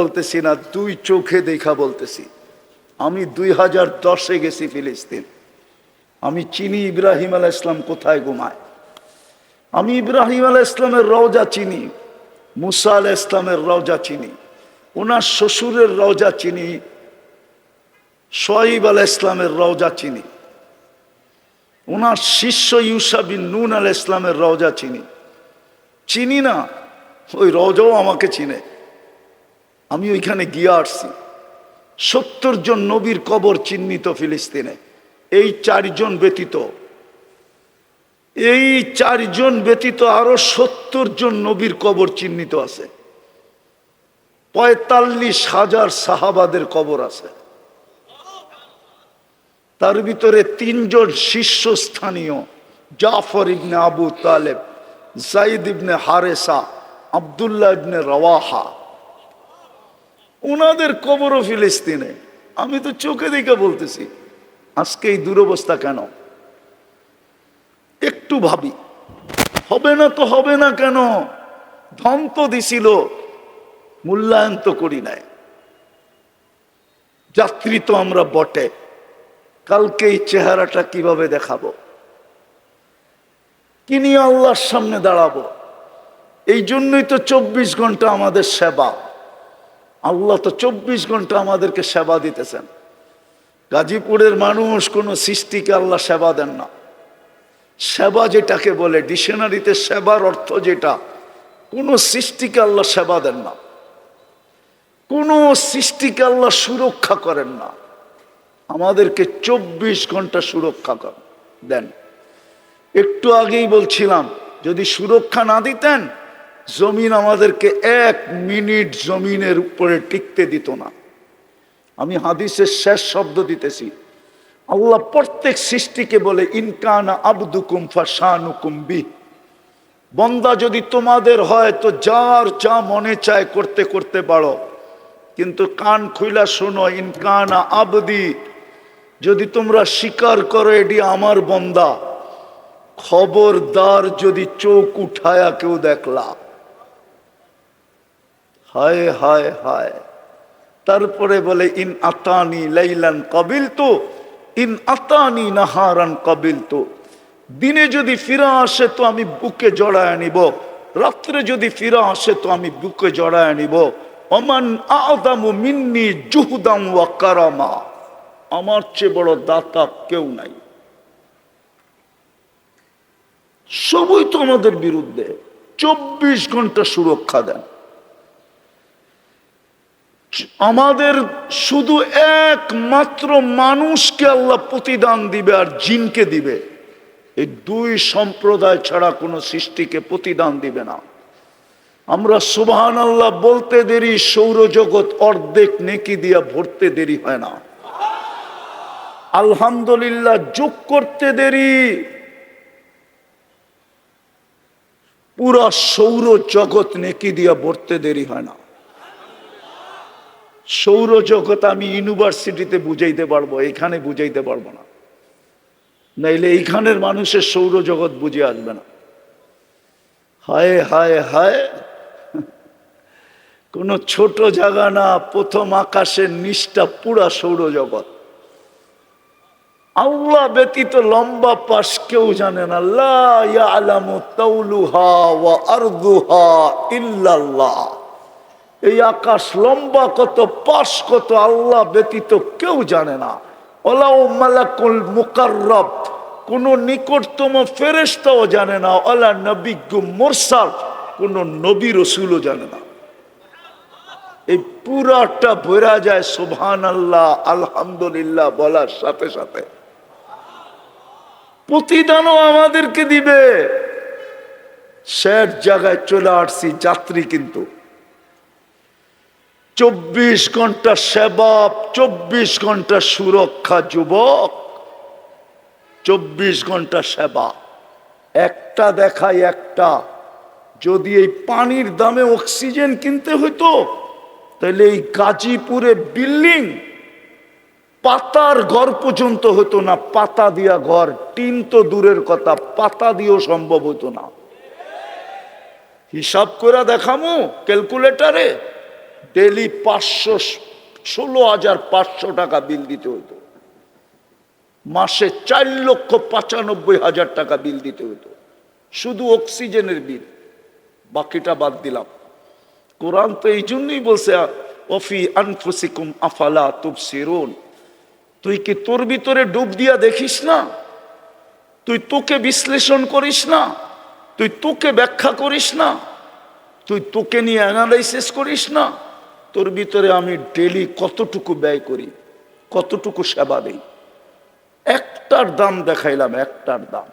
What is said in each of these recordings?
বলতেছি না, দুই চোখে দেখা বলতেছি। আমি দুই হাজার দশে গেছি ফিলিস্তিন। আমি চিনি ইব্রাহিম আলাহ ইসলাম কোথায় ঘুমায়? আমি ইব্রাহিম আলাহ ইসলামের রওজা চিনি, মুসা আলাহ ইসলামের রওজা চিনি, ওনার শ্বশুরের রওজা চিনি সোয়াইব আলাহ ইসলামের রওজা চিনি, ওনার শিষ্য ইউসা বিন নুন আলাহ ইসলামের রওজা চিনি। চিনি না, ওই রওজাও আমাকে চিনে। আমি ওইখানে গিয়ে আসছি। সত্তর জন নবীর কবর চিহ্নিত ফিলিস্তিনে। এই চারজন ব্যতীত, এই চারজন ব্যতীত আরও সত্তর জন নবীর কবর চিহ্নিত আছে। পঁয়তাল্লিশ হাজার সাহাবাদের কবর আছে। তার ভিতরে তিনজন শীর্ষস্থানীয়, জাফর ইবনে আবু তালেব, জাইদ ইবনে হারেসা, আবদুল্লাহ ইবনে রওয়াহা। ওনাদের কবরও ফিলিস্তিনে। আমি তো চোখে দেখে বলতেছি, আজকে এই দুরবস্থা কেন? একটু ভাবি। হবে না তো হবে না কেন? ধন তো দিছিল, মূল্যায়ন তো করি নাই। যাত্রী তো আমরা বটে। কালকে এই চেহারাটা কীভাবে দেখাবো? কি নিয়ে আল্লাহর সামনে দাঁড়াবো? এই জন্যই তো চব্বিশ ঘণ্টা আমাদের সেবা। আল্লাহ তো চব্বিশ ঘণ্টা আমাদেরকে সেবা দিতেছেন। গাজীপুরের মানুষ কোনো সৃষ্টিকে আল্লাহ সেবা দেন না। সেবা যেটাকে বলে, ডিকশনারিতে সেবার অর্থ যেটা, কোনো সৃষ্টিকে আল্লাহ সেবা দেন না। কোনো সৃষ্টিকে আল্লাহ সুরক্ষা করেন না। আমাদেরকে চব্বিশ ঘণ্টা সুরক্ষা দেন। একটু আগেই বলছিলাম, যদি সুরক্ষা না দিতেন জমিন আমাদেরকে এক মিনিট জমিনের উপরে টিকতে দিত না। আমি হাদিসের শেষ শব্দ দিতেছি। আল্লাহ প্রত্যেক সৃষ্টিকে বলে ইনকানা আবদুকুম ফাশানুকুম বি বন্দা যদি তোমাদের হয় তো যার যা মনে চায় করতে করতে পারো। কিন্তু কান খুইলা শোনো ইনকানা আবদি। যদি তোমরা স্বীকার করো, এটি আমার বন্দা। খবরদার যদি চোখ উঠায়া কেউ দেখলা। হায় হায় হায়। তারপরে বলে, ইন আতানি লাইলান কবিল তো ইন আতানি নাহারান কবিল তো দিনে যদি ফিরা আসে তো আমি বুকে জড়ায় নিব, রাত্রে যদি ফিরা আসে তো আমি বুকে জড়ায় নিব। অমান আদামু মিন্নি জুহুদাম ওয়া কারামা। আমার চেয়ে বড় দাতা কেউ নাই। সবই তো আমাদের বিরুদ্ধে। চব্বিশ ঘণ্টা সুরক্ষা দেন। আমাদের শুধু একমাত্র মানুষকে আল্লাহ প্রতিদান দিবে আর জিনকে দিবে। এই দুই সম্প্রদায় ছাড়া কোনো সৃষ্টিকে প্রতিদান দিবে না। আমরা সুবহান আল্লাহ বলতে দেরি, সৌরজগৎ অর্ধেক নেকি দিয়া ভরতে দেরি হয় না। আলহামদুলিল্লাহ যোগ করতে দেরি। পুরা সৌর জগৎ নেকি দিয়া ভরতে দেরি হয় না। সৌরজগৎ আমি ইউনিভার্সিটিতে বুঝাইতে পারব, এখানে বুঝাইতে পারব না। নাইলে এইখানের মানুষের সৌরজগৎ বুঝে আসবে না। হায় হায় হায়। কোন ছোট জায়গা না, প্রথম আকাশের নিষ্ঠা পুরা সৌরজগৎ। আল্লাহ ব্যতীত লম্বা পাশ কেউ জানে না। লা ইয়ালামু তাউলুহা ওয়া এই আকাশ লম্বা কত, পাশ কত, আল্লাহ ব্যতীত কেউ জানে না। ওলাও মালাকুল মুকাররব, কোন নিকটতম ফেরেশতাও জানে না, ওলা নবিজ্ঞ মোরসাল, কোন নবী রসুলও জানে না। এই পুরাটা ভরা যায় সুবহান আল্লাহ আলহামদুলিল্লাহ বলার সাথে সাথে। প্রতিদানও আমাদেরকে দিবে। শেষ জায়গায় চলে আসছি, যাত্রী কিন্তু। চব্বিশ ঘণ্টা সেবা চব্বিশ ঘণ্টা সুরক্ষা যুবক, চব্বিশ ঘণ্টা সেবা। একটা দেখাই একটা। যদি এই পানির দামে অক্সিজেন কিনতে হইতো, তাহলে এই গাজীপুরে বিল্ডিং পাতার ঘর পর্যন্ত হতো না। পাতা দিয়া ঘর, টিন তো দূরের কথা, পাতা দিয়েও সম্ভব হতো না। হিসাব করে দেখামু, ক্যালকুলেটারে। ডেলি পাঁচশো, ষোলো হাজার পাঁচশো টাকা বিল দিতে হতো। মাসে চার লক্ষ পঁচানব্বই হাজার টাকা বিল দিতে হতো। শুধু অক্সিজেনের বিল, বাকিটা বাদ দিলাম। কোরআন তো এই জন্যই বলছে অফি আনফুসিকুম আফালা তুবসিরুন। তুই কি তোর ভিতরে ডুব দিয়া দেখিস না? তুই তোকে বিশ্লেষণ করিস না? তুই তোকে ব্যাখ্যা করিস না? তুই তোকে নিয়ে অ্যানালাইসিস করিস না? তোর ভিতরে আমি ডেলি কতটুকু ব্যয় করি, কতটুকু সেবা দেই? একটার দাম দেখাইলাম, একটার দাম।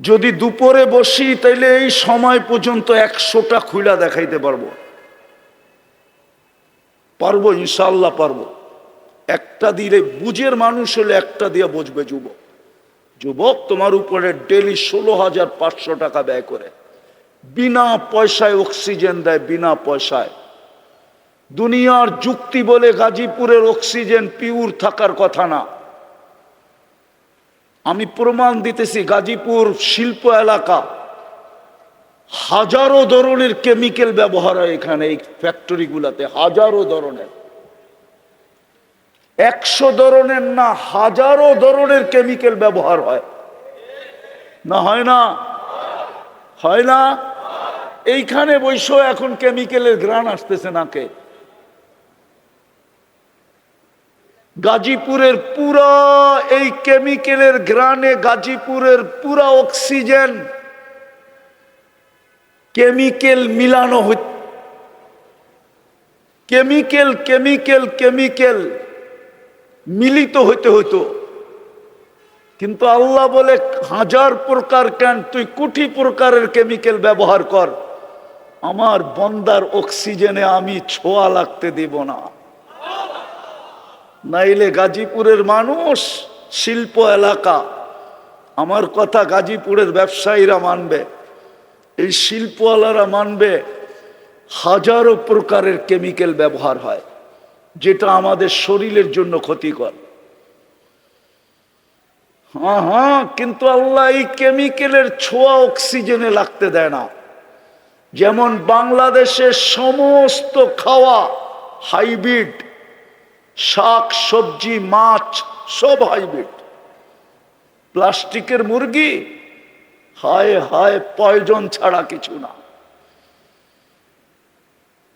যদি দুপুরে বসি, তাইলে এই সময় পর্যন্ত একশোটা খুলা দেখাইতে পারব। পারব ইনশাল্লাহ পারব। একটা দিলে বুঝের মানুষ হলে একটা দিয়ে বুঝবে যুবক। যুবক তোমার উপরে ডেলি ষোলো হাজার পাঁচশো টাকা ব্যয় করে। বিনা পয়সায় অক্সিজেন দেয়, বিনা পয়সায়। দুনিয়ার যুক্তি বলে গাজীপুরের অক্সিজেন পিউর থাকার কথা না। আমি প্রমাণ দিতেছি, গাজীপুর শিল্প এলাকা হাজারো ধরনের কেমিক্যাল ব্যবহার হয় এখানে, এই ফ্যাক্টরিগুলোতে, হাজারো ধরনের। একশো ধরনের না, হাজারো ধরনের কেমিক্যাল ব্যবহার হয়। না হয় না? হয় না? এইখানে বৈশ এখন কেমিক্যালের গ্রান আসতেছে নাকে। গাজীপুরের পুরা এই কেমিক্যালের গ্রানে গাজীপুরের পুরা অক্সিজেন, কেমিক্যাল মিলানো হচ্ছে কেমিক্যাল কেমিক্যাল কেমিক্যাল মিলিত হইতে হইতো। কিন্তু আল্লাহ বলে, হাজার প্রকার কেন, তুই কোটি প্রকারের কেমিক্যাল ব্যবহার কর। আমার বন্দার অক্সিজেনে আমি ছোঁয়া লাগতে দিব না। নাইলে গাজীপুরের মানুষ, শিল্প এলাকা, আমার কথা গাজীপুরের ব্যবসায়ীরা মানবে। এই শিল্পওয়ালারা মানবে হাজারো প্রকারের কেমিক্যাল ব্যবহার হয়, যেটা আমাদের শরীরের জন্য ক্ষতিকর। হ্যাঁ হ্যাঁ কিন্তু আল্লাহ এই কেমিক্যালের ছোঁয়া অক্সিজেনে লাগতে দেয় না। যেমন বাংলাদেশের সমস্ত খাওয়া, হাইব্রিড, শাক, সবজি, মাছ, সব হাইব্রিড। প্লাস্টিকের মুরগি, হায় হায়, পয়জন ছাড়া কিছু না।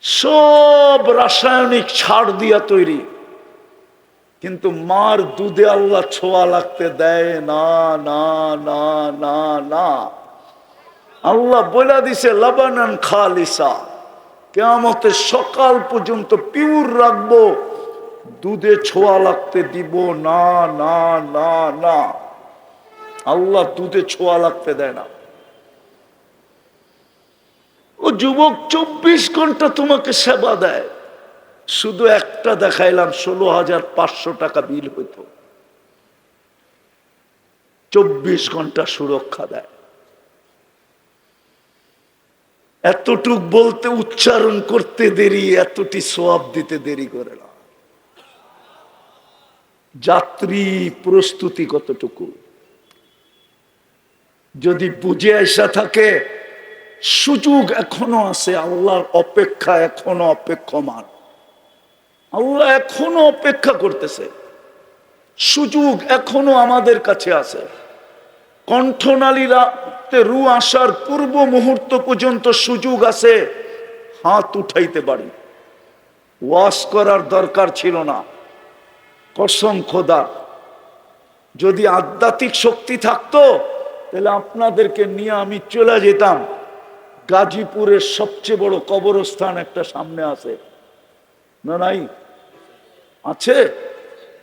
সব রাসায়নিক ছাড় দিয়া তৈরি। কিন্তু মার দুধে আল্লাহ ছোঁয়া লাগতে দেয় না না না না না। আল্লাহ বলে দিছে, লবানান খালিসা। কেমতের সকাল পর্যন্ত পিউর রাখব, দুধে ছোঁয়া লাগতে দিব, না না না না। আল্লাহ দুধে ছোঁয়া লাগতে দেয় না। ও যুবক, চব্বিশ ঘণ্টা তোমাকে সেবা দেয়। শুধু একটা দেখাইলাম, ষোলো হাজার পাঁচশো টাকা বিল হইতো। চব্বিশ ঘণ্টা সুরক্ষা দেয়। এতটুক বলতে উচ্চারণ করতে দেরি, এতটি সোয়াব দিতে দেরি করে না। যাত্রী প্রস্তুতি কতটুকু? যদি বুঝে আসা থাকে, সুযোগ এখনও আছে, আল্লাহর অপেক্ষা এখনও অপেক্ষমান। আল্লাহ এখনও অপেক্ষা করতেছে। সুযোগ এখনও আমাদের কাছে আছে। কণ্ঠনালীরাতে রু আসার পূর্ব মুহূর্ত পর্যন্ত সুযোগ আছে, হাত উঠাইতে পারি। ওয়াশ করার দরকার ছিল না। কসম খোদা, যদি আধ্যাত্মিক শক্তি থাকতো, তাহলে আপনাদেরকে নিয়ে আমি চলে যেতাম। গাজীপুরের সবচেয়ে বড় কবরস্থান একটা সামনে আছে। না নাই? আছে?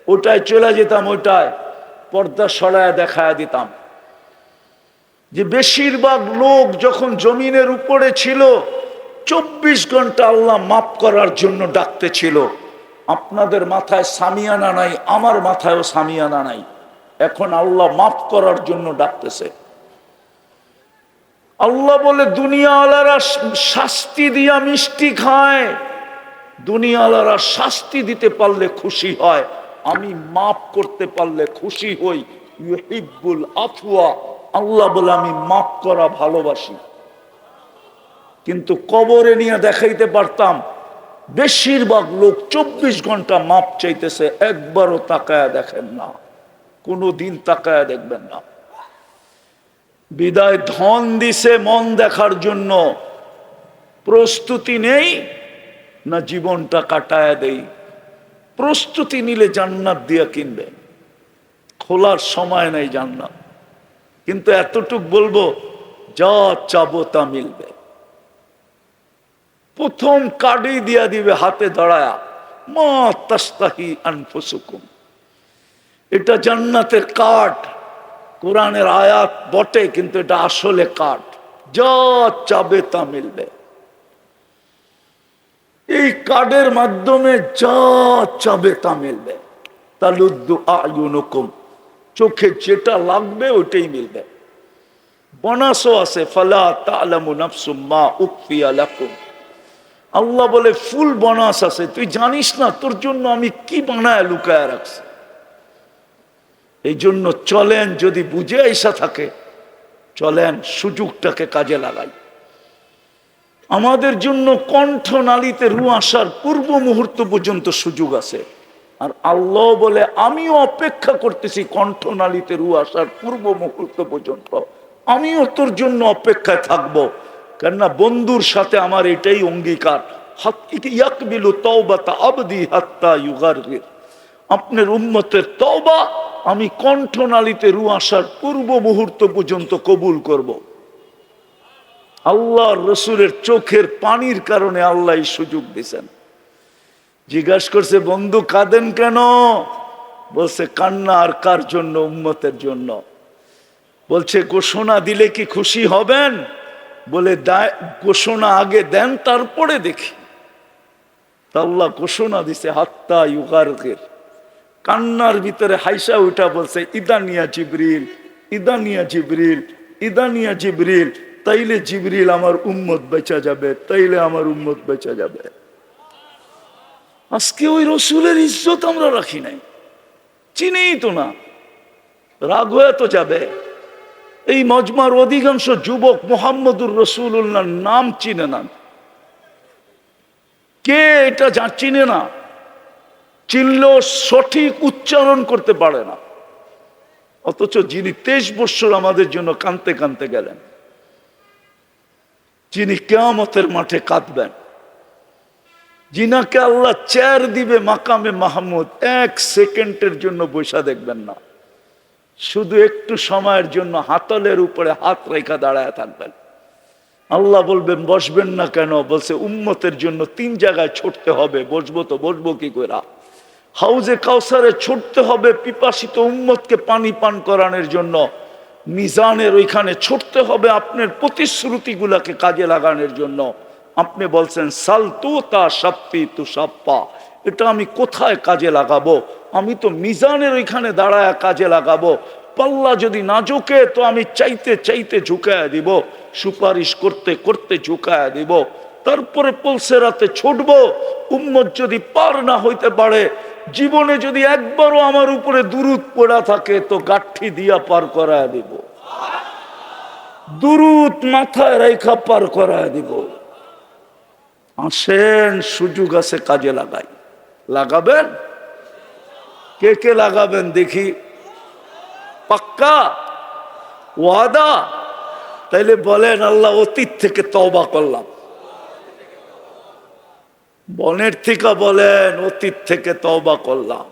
ওটায় চলে যেতাম, ওটায় পর্দা সরায় দেখায় দিতাম। যে বেশিরভাগ লোক যখন জমিনের উপরে ছিল, চব্বিশ ঘণ্টা আল্লাহ মাফ করার জন্য ডাকতে ছিল। আপনাদের মাথায় সামিয়ানা নাই, আমার মাথায়ও সামিয়ানা নাই। এখন আল্লাহ মাফ করার জন্য ডাকতেছে। আল্লাহ বলে, দুনিয়াওয়ালারা শাস্তি দিয়া মিষ্টি খায়। দুনিয়াওয়ালারা শাস্তি দিতে পারলে খুশি হয়। আমি মাফ করতে পারলে খুশি হই। ইউহিব্বুল আফওয়া। আল্লাহ বলে, আমি মাফ করা ভালোবাসি। কিন্তু কবরে নিয়ে দেখাইতে পারতাম, বেশিরভাগ লোক চব্বিশ ঘণ্টা মাপ চাইতেছে, একবারও তাকায়া দেখেন না। কোনো দিন তাকায়া দেখবেন না। বিদায় ধন দিছে মন দেখার জন্য। প্রস্তুতি নেই, না জীবনটা কাটায় দেই। প্রস্তুতি নিলে জান্নাত দিয়া কিনবে। খোলার সময় নেই জান্নাত। কিন্তু এতটুক বলব, যা চাবো তা মিলবে। প্রথম কার্ডই দিয়া দিবে হাতে দাঁড়ায়া, মা তাস্তাহি আনফুসুকুম। এটা জান্নাতের কাঠ, কোরআনের আয়াত বটে, কিন্তু এটা আসলে কাঠ, যা চাবে তা মিলবে। এই কার্ডের মাধ্যমে যা চাবে তা মিলবে। তালুদ্দু আয়ুনকুম। চোখে যেটা লাগবে ওইটাই মিলবে। বনাসও আছে, ফালা তালামু নাফসুম মা উকফিয়া আল্লাহ বলে, ফুল বনাস আছে, তুই জানিস না তোর জন্য আমি কি বানায় লুকায় রাখছি? এই জন্য চলেন, যদি বুঝে আইসা থাকে, চলেন সুযোগটাকে কাজে লাগাই। আমাদের জন্য কণ্ঠনালীতে রু আসার পূর্ব মুহূর্ত পর্যন্ত সুযোগ আছে। আর আল্লাহ বলে, আমিও অপেক্ষা করতেছি কণ্ঠনালীতে রু আসার পূর্ব মুহূর্ত পর্যন্ত। আমিও তোর জন্য অপেক্ষায় থাকব। কেননা বন্ধুর সাথে আমার এটাই অঙ্গীকার। আপনার উম্মতের তওবা আমি কণ্ঠনালীতে রু আসার পূর্ব মুহূর্ত পর্যন্ত কবুল করব। আল্লাহ রসুলের চোখের পানির কারণে আল্লাহ সুযোগ দিছেন জিজ্ঞাসা করছে, বন্ধু, কাঁদেন কেন? বলছে, কান্না আর কার জন্য? উম্মতের জন্য। বলছে, ঘোষণা দিলে কি খুশি হবেন? বলে ঘোষণা আগে দেন, তারপরে দেখি। তা আল্লাহ ঘোষণা দিছে, হাত্তা ইউগারকের কান্নার ভিতরে হাইসা উঠা বলছে, ইদানিয়া জিবরিল ইদানিয়া জিবরিল ইদানিয়া জিবরিল, তাইলে জিবরিল আমার উম্মত বেচা যাবে, তাইলে আমার উম্মত বেচা যাবে। আজকে ওই রসুলের ইজ্জত আমরা রাখি নাই। চিনেই তো না। রাগ হয়ে তো যাবে। এই মজমার অধিকাংশ যুবক মোহাম্মদুর রসুল্লাহর নাম চিনে না। কে এটা যা চিনে না, চিনলেও সঠিক উচ্চারণ করতে পারে না। অথচ যিনি তেইশ বৎসর আমাদের জন্য কানতে কানতে গেলেন, যিনি কেয়ামতের মাঠে কাঁদবেন যিনাকে আল্লাহ চেয়ার দিবে মাকামে মাহমুদ, এক সেকেন্ডের জন্য বৈশা দেখবেন না। শুধু একটু সময়ের জন্য হাতলের উপরে হাত রেখা দাঁড়ায় থাকবেন। আল্লাহ বলবেন, বসবেন না কেন? বলছে, উম্মতের জন্য তিন জায়গায় ছুটতে হবে, বসবো তো, বসবো কি করে? হাউজে কাউসারে ছুটতে হবে পিপাসিত উম্মতকে পানি পান করানোর জন্য। মিজানের ওইখানে ছুটতে হবে আপনার প্রতিশ্রুতিগুলাকে কাজে লাগানোর জন্য। আপনি বলছেন সাল তু সাপ্পি তু সাপ্পা। এটা আমি কোথায় কাজে লাগাবো? আমি তো মিজানের ওইখানে দাঁড়ায় কাজে লাগাবো। পাল্লা যদি না ঝুঁকে, তো আমি চাইতে চাইতে ঝুঁকায় দিব। সুপারিশ করতে করতে ঝুঁকায় দিব। তারপরে পলসে রাতে ছুটবো। উম্মত যদি পার না হইতে পারে, জীবনে যদি একবারও আমার উপরে দুরুদ পড়া থাকে, তো গাঠি দিয়া পার করায় দিব। দুরুদ মাথায় রেখা পার করায় দিব। আসেন, সুযোগ আছে, কাজে লাগাই। লাগাবেন? কে কে লাগাবেন দেখি? পাক্কা? ওয়াদা? তাইলে বলেন, আল্লাহ অতীত থেকে তওবা করলাম। বনের থেকে বলেন, অতীত থেকে তওবা করলাম।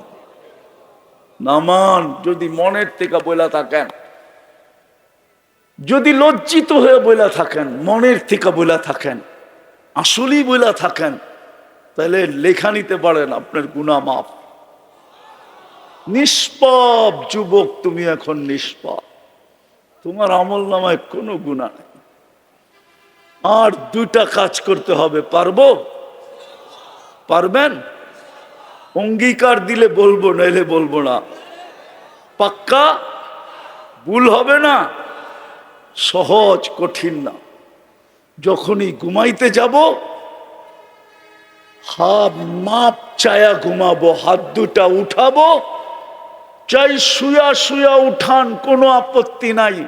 নামান যদি মনের থেকে বইলা থাকেন। যদি লজ্জিত হয়ে বইলা থাকেন, মনের থেকে বইলা থাকেন। আসলেই বইলা থাকেন তাহলে লেখা নিতে পারেন, আপনার গুণা মাফ। নিষ্পাপ যুবক তুমি এখন নিষ্পাপ। তোমার আমল নামায় কোনো গুণা নেই। আর দুটা কাজ করতে হবে, পারব? পারবেন? অঙ্গীকার দিলে বলব, নইলে বলব না। পাক্কা? ভুল হবে না? সহজ, কঠিন না। যখনই ঘুমাইতে যাব হাত মাপ চায়া ঘুমাবো, হাত দুটা উঠাবো, চাই শুয়া শুয়া উঠান কোনো আপত্তি নাই।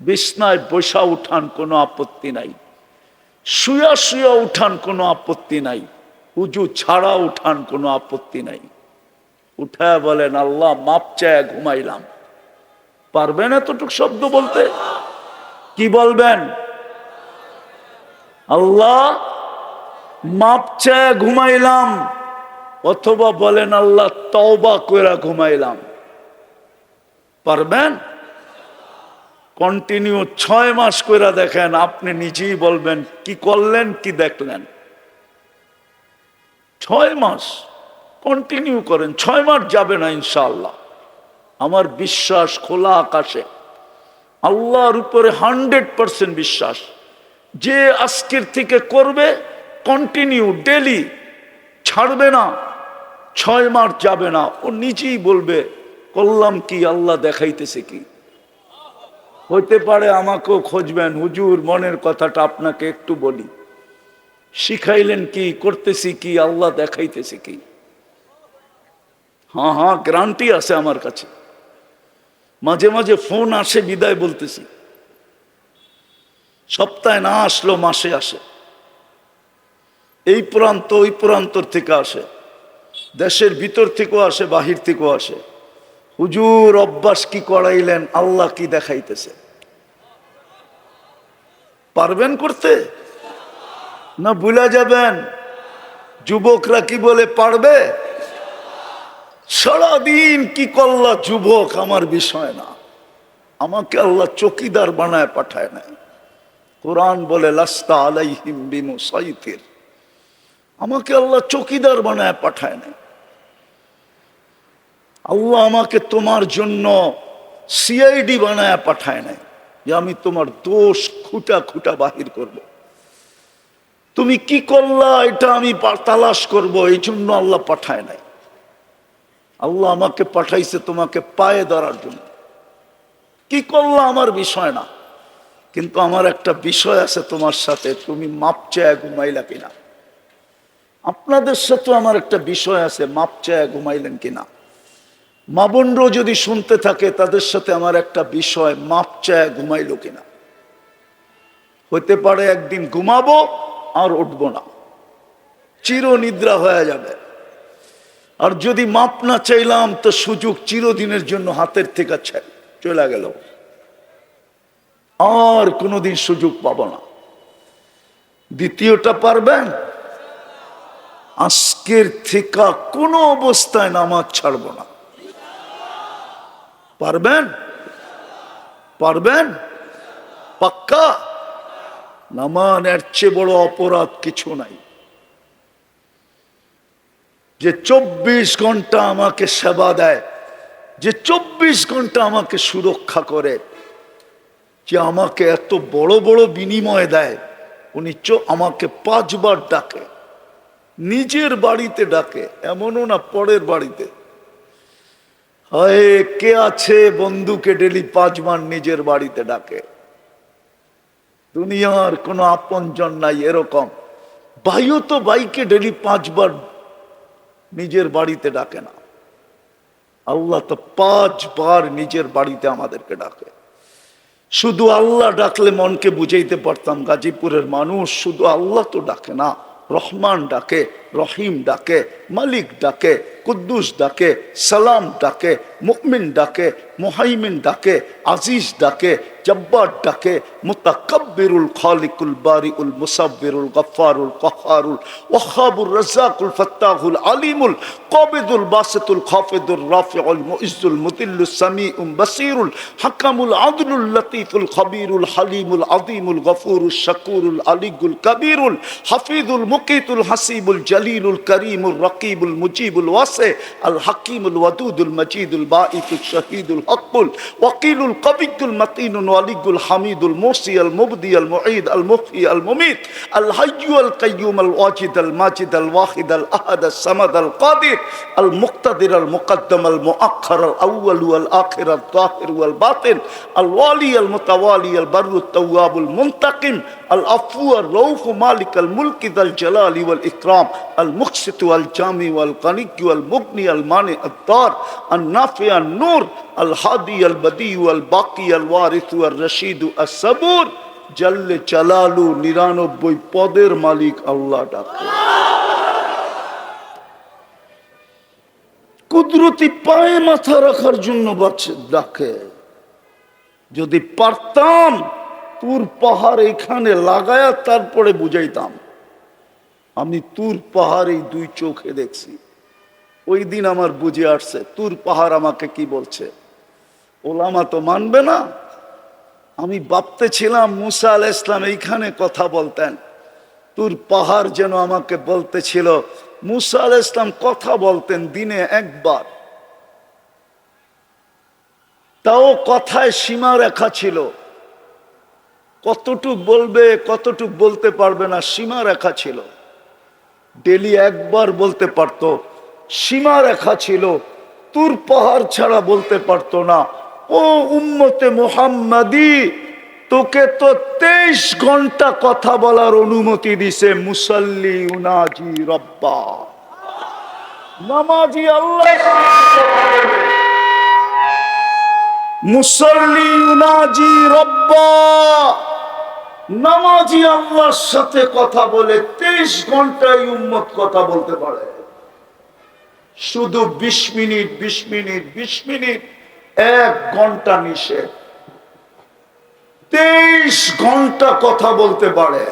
বিছনায় বসা উঠান কোনো আপত্তি নাই। শুয়া শুয়া উঠান কোনো আপত্তি নাই। উজু ছাড়া উঠান কোনো আপত্তি নাই। উঠায় বলেন, আল্লাহ, মাপ চায়া ঘুমাইলাম। পারবেন এতটুক শব্দ বলতে? কি বলবেন? আল্লাহ, মাপ চায় ঘুমাইলাম, অথবা বলেন আল্লাহ, তওবা কইরা ঘুমাইলাম। পারবেন? কন্টিনিউ ছয় মাস কইরা দেখেন, আপনি নিজেই বলবেন, কি করলেন, কি দেখলেন? ছয় মাস কন্টিনিউ করেন, ছয় মাস যাবে না ইনশাআল্লাহ। আমার বিশ্বাস খোলা আকাশে। আল্লাহর উপরে হান্ড্রেড পার্সেন্ট বিশ্বাস। যে আজকের থেকে করবে কন্টিনিউ ডেলি ছাড়বে না, ছয় মাস যাবে না। ও নিজেই বলবে, করলাম কি, আল্লাহ দেখাইতেছে কি? হইতে পারে আমাকেও খুঁজবেন। হুজুর, মনের কথাটা আপনাকে একটু বলি। শিখাইলেন কি, করতেছি কি, আল্লাহ দেখাইতেছে কি? হ্যাঁ হ্যাঁ গ্রান্টি আছে আমার কাছে। মাঝে মাঝে ফোন আসে, বিদায় বলতেছি। সপ্তাহে না আসলো মাসে আসে। এই প্রান্ত, ওই প্রান্তর থেকে আসে। দেশের ভিতর থেকেও আসে, বাহির থেকেও আসে। হুজুর অভ্যাস কি করাইলেন, আল্লাহ কি দেখাইতেছে? পারবেন করতে? না ভুলা যাবেন? যুবকরা কি বলে, পারবে? সারাদিন কি করলা যুবক, আমার বিষয় না। আমাকে আল্লাহ চকিদার বানায় পাঠায় নাই। কোরআন বলে, লাস্তা আলাইহিম আমাকে আল্লাহ চকিদার বানায় পাঠায় নাই। আল্লাহ আমাকে তোমার জন্য সিআইডি বানায় পাঠায় নাই যে আমি তোমার দোষ খুঁটা খুঁটা বাহির করব। তুমি কি করলা, এটা আমি তালাশ করব, এই জন্য আল্লাহ পাঠায় নাই। আল্লাহ আমাকে পাঠাইছে তোমাকে পায়ে ধরার জন্য। কি করলা আমার বিষয় না। কিন্তু আমার একটা বিষয় আছে তোমার সাথে, তুমি মাপ চায় ঘুমাইলা কিনা? আপনাদের সাথে আমার একটা বিষয় আছে, মাপ চায় ঘুমাইলেন কিনা? মা বোনরাও যদি শুনতে থাকে, তাদের সাথে আমার একটা বিষয়, মাপ চায় ঘুমাইলো কিনা? হতে পারে একদিন ঘুমাবো আর উঠবো না। চির নিদ্রা হয়ে যাবে। আর যদি মাপ না চাইলাম, তো সুযোগ চিরদিনের জন্য হাতের থেকে চলে গেল। আর কোনোদিন সুযোগ পাবো না। দ্বিতীয়টা পারবেন? আজকের থেকে কোনো অবস্থায় নামাজ ছাড়বো না। পারবেন? পারবেন? পাক্কা? নামান এর চেয়ে বড় অপরাধ কিছু নাই। যে চব্বিশ ঘণ্টা আমাকে সেবা দেয়, যে চব্বিশ ঘণ্টা আমাকে সুরক্ষা করে যে আমাকে এত বড় বড় বিনিময় দেয়, উনি চো- আমাকে পাঁচবার ডাকে। নিজের বাড়িতে ডাকে, এমনও না পরের বাড়িতে। হয়, কে আছে বন্ধুকে ডেলি পাঁচবার নিজের বাড়িতে ডাকে? দুনিয়ার কোনো আপনজন নাই এরকম। ভাইও তো ভাইকে ডেলি পাঁচবার নিজের বাড়িতে ডাকে না। আল্লাহ তো পাঁচবার নিজের বাড়িতে আমাদেরকে ডাকে। শুধু আল্লাহ ডাকলে মনকে বুঝাইতে পারতাম, গাজীপুরের মানুষ শুধু আল্লাহ তো ডাকে না, রহমান ডাকে, রহিম ডাকে, মালিক ডাকে, কুদ্দুস ডাকে, সালাম ডাকে মুকমিন ডাকে, মোহাইমিন ডাকে, আজিজ ডাকে জব্বার ডাকে মুতাকাব্বিরুল খালিকুল বারিউল মুসাব্বিরুল গফফারুল কহারুল ওয়াহাবুর রাজ্জাকুল ফাত্তাহুল আলিমুল কবিদুল বাসিতুল খাফিদুল রাফিউল মুইজ্জুল মুতিল্লুস সামিউম বাসিরুল হাকামুল আদলুল লতিফুল খবীরুল হালিমুল আযীমুল গফুরুল শাকুরুল আলিগুল কবীরুল হাফিজুল মুকিতুল হাসিবুল জলিলুল করিমুল রকিবুল মুজিবুল ওয়াসি আল হাকিমুল ওয়াদুদুল মজিদুল বাঈফুল শহীদুল হকুল ওয়াকিলুল কবিকুল মতিনুল الولي الحميد المحصي المبدي المعيد المخي المميت الحي القيوم الواجد الماجد الواحد الأحد الصمد القادر المقتدر المقدم المؤخر الأول والآخر الظاهر والباطن الوالي المتوالي البر التواب المنتقم العفو الروح مالك الملك ذا الجلال والإكرام المقسط والجامع والغني والمغني المانع الدار النافع النور الحادي البدي والباقي الوارث চালালু নিরানব্বই পদের মালিক আল্লাহ কুদরতি পায়ে মাথা রাখার জন্য ডাকে। যদি পারতাম, তুর পাহাড় এখানে লাগায়া তারপরে বুঝাইতাম। আমি তুর পাহাড় এই দুই চোখে দেখছি। ওই দিন আমার বুঝে আসছে, তুর পাহাড় আমাকে কি বলছে? ওলামা তো মানবে না। আমি ভাবতে ছিলাম মুসা আল ইসলাম এইখানে কথা বলতেন। তোর পাহাড় যেন আমাকে বলতেছিল মুসা আল ইসলাম কথা বলতেন দিনে একবার। তাও কথায় সীমা রেখা ছিল। কতটুক বলবে, কতটুক বলতে পারবে না, সীমা রেখা ছিল। ডেলি একবার বলতে পারতো, সীমা রেখা ছিল। তুর পাহাড় ছাড়া বলতে পারতো না। ও উম্মতে মোহাম্মদি, তোকে তো তেইশ ঘণ্টা কথা বলার অনুমতি দিছে, মুসল্লি উনাজি রব্বা। নামাজি আল্লাহ। মুসল্লি উনাজি রব্বা। নামাজি আল্লাহর সাথে কথা বলে তেইশ ঘন্টায় উম্মত কথা বলতে পারে। শুধু বিশ মিনিট বিশ মিনিট বিশ মিনিট এক ঘণ্টা নিষেধ। তেইশ ঘণ্টা কথা বলতে পারে।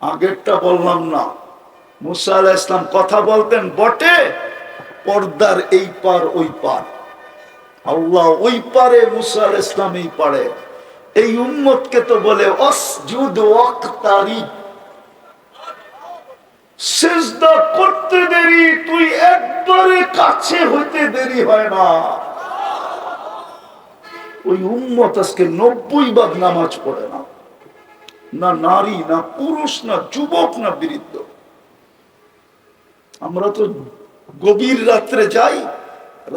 আগেরটা বললাম না। মুসা আলাহ ইসলাম কথা বলতেন বটে, পর্দার এই পার ওই পার। আল্লাহ ওই পারে, মুসা আলাহ ইসলাম এই পারে। এই উম্মতকে তো বলে করতে দেরি, তুই একবারে কাছে হইতে দেরি হয় না। ওই উম্মত আজকে নব্বই ভাগ নামাজ পড়ে না। না নারী, না পুরুষ, না যুবক, না বৃদ্ধ। আমরা তো গভীর রাত্রে যাই,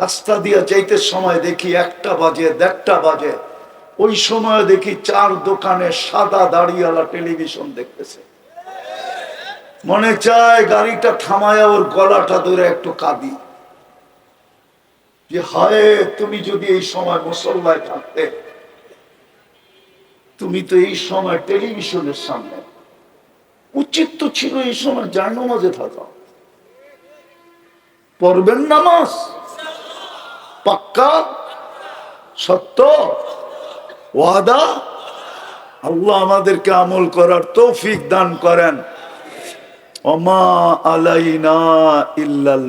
রাস্তা দিয়ে যাইতে সময় দেখি একটা বাজে, দেড়টা বাজে। ওই সময় দেখি চার দোকানে সাদা দাড়িওয়ালা টেলিভিশন দেখতেছে। মনে চায় গাড়িটা থামায় ওর গলাটা ধরে একটু কাঁদি। যে, হায়, তুমি যদি এই সময় মুসল্লায় থাকতে, তুমি তো এই সময় টেলিভিশনের সামনে উচিত তো ছিল এই সময় জানো মাঝে থাকা। পড়বেন নামাজ। পাক্কা? সত্য? ওয়াদা? আল্লাহ আমাদেরকে আমল করার তৌফিক দান করেন। অমা আলাইনা ইল্লাল